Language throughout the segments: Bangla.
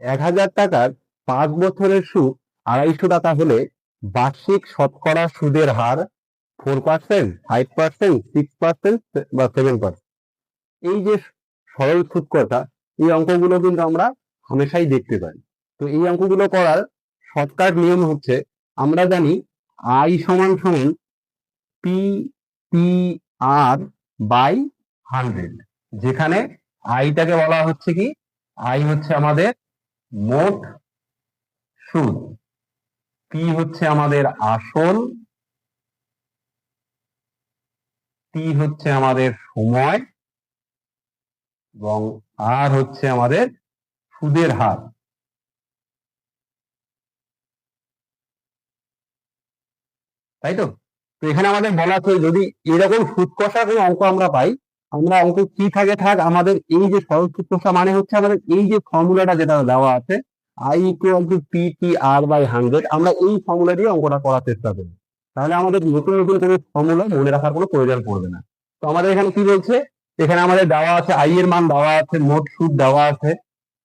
এক হাজার টাকার পাঁচ বছরের সুদ, আড়াইশো টাকা হলে বার্ষিক শতকরা সুদের হার four percent five percent six percent বা সেভেন পার্সেন্ট এই যে সরল সুদ কথা এই অঙ্কগুলো কিন্তু আমরা হামেশাই দেখতে পাই। তো এই অঙ্কগুলো করার শর্টকাট নিয়ম হচ্ছে, আমরা জানি আই সমান সমান P P R by hundred যেখানে আইটাকে বলা হচ্ছে কি? আই হচ্ছে আমাদের মোট সুদ। পি হচ্ছে আমাদের আসল টি হচ্ছে আমাদের সময়, এবং আর হচ্ছে আমাদের সুদের হার। তাই তো? তো এখানে আমাদের বলা আছে, যদি এরকম সুদ কষা অঙ্ক আমরা পাই আমরা অঙ্ক কি থাকে থাক, আমাদের এই যে সুদ মানে হচ্ছে আমাদের এই যে ফর্মুলাটা যেটা দেওয়া আছে I equal to P T R by hundred আমরা এই ফর্মুলা দিয়ে অঙ্কটা করার চেষ্টা করি তাহলে আমাদের নতুন নতুন কোনো ফর্মুলা মনে রাখার কোনো প্রয়োজন পড়বে না। তো আমাদের এখানে কি বলছে? এখানে আমাদের দেওয়া আছে আই এর মান দেওয়া আছে, মোট সুদ দেওয়া আছে,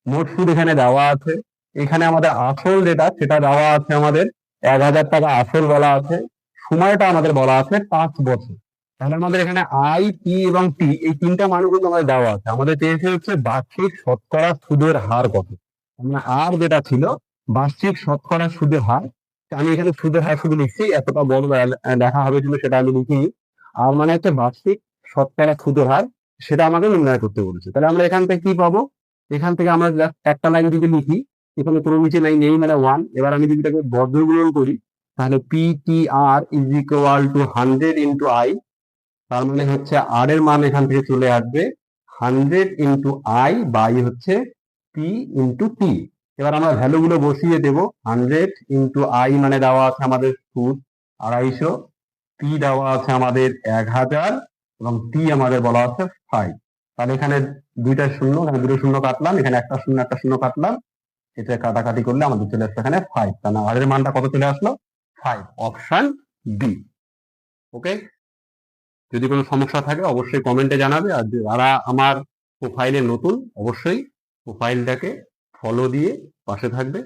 মোট সুদ এখানে দেওয়া আছে। এখানে আমাদের আসল যেটা, সেটা দেওয়া আছে আমাদের এক হাজার টাকা আসল বলা আছে। সময়টা আমাদের বলা আছে পাঁচ বছর। তাহলে আমাদের এখানে আই পি এবং টি এই তিনটা মান কিন্তু আমাদের দেওয়া আছে। আমাদের চেয়েছে হচ্ছে বার্ষিক শতকরা সুদের হার কত? আমরা আর যেটা ছিল, বার্ষিক শতকরা সুদের হার আমি এখানে সুদের হার শুধু লিখছি, এতটা বড় লেখা হবে কিন্তু সেটা আমি লিখিনি। আর মানে হচ্ছে বার্ষিক শতকরা সুদের হার, সেটা আমাকে নির্ণয় করতে বলেছে। তাহলে আমরা এখান থেকে কি পাবো? এখান থেকে আমরা একটা লাইন যদি লিখি, এখানে কোনো নিচে লাইন নেই মানে ওয়ান এবার আমি যদি এটাকে বর্গমূলন করি, তাহলে P T R is equal to hundred into I তার মানে হচ্ছে আর এর মান এখান থেকে চলে আসবে হান্ড্রেড ইন্টু আই বাই হচ্ছে পি ইন্টু টি এবার আমরা ভ্যালু গুলো বসিয়ে দেবো। হান্ড্রেড ইন্টু আই মানে দেওয়া আছে আমাদের সুদ আড়াইশো। পি দেওয়া আছে আমাদের এক হাজার এবং টি আমাদের বলা আছে ফাইভ তাহলে এখানে দুইটা শূন্য, এখানে দুটো শূন্য কাটলাম, এখানে একটা শূন্য একটা শূন্য কাটলাম। এটা কাটাকাটি করলে আমাদের চলে আসবে এখানে ফাইভ তাহলে আর এর মানটা কত চলে আসলো? ফাইভ অপশন বি ওকে যদি কোনো সমস্যা থাকে অবশ্যই কমেন্টে জানাবে। আর যারা আমার প্রোফাইলে নতুন, অবশ্যই প্রোফাইলটাকে ফলো দিয়ে পাশে থাকবে।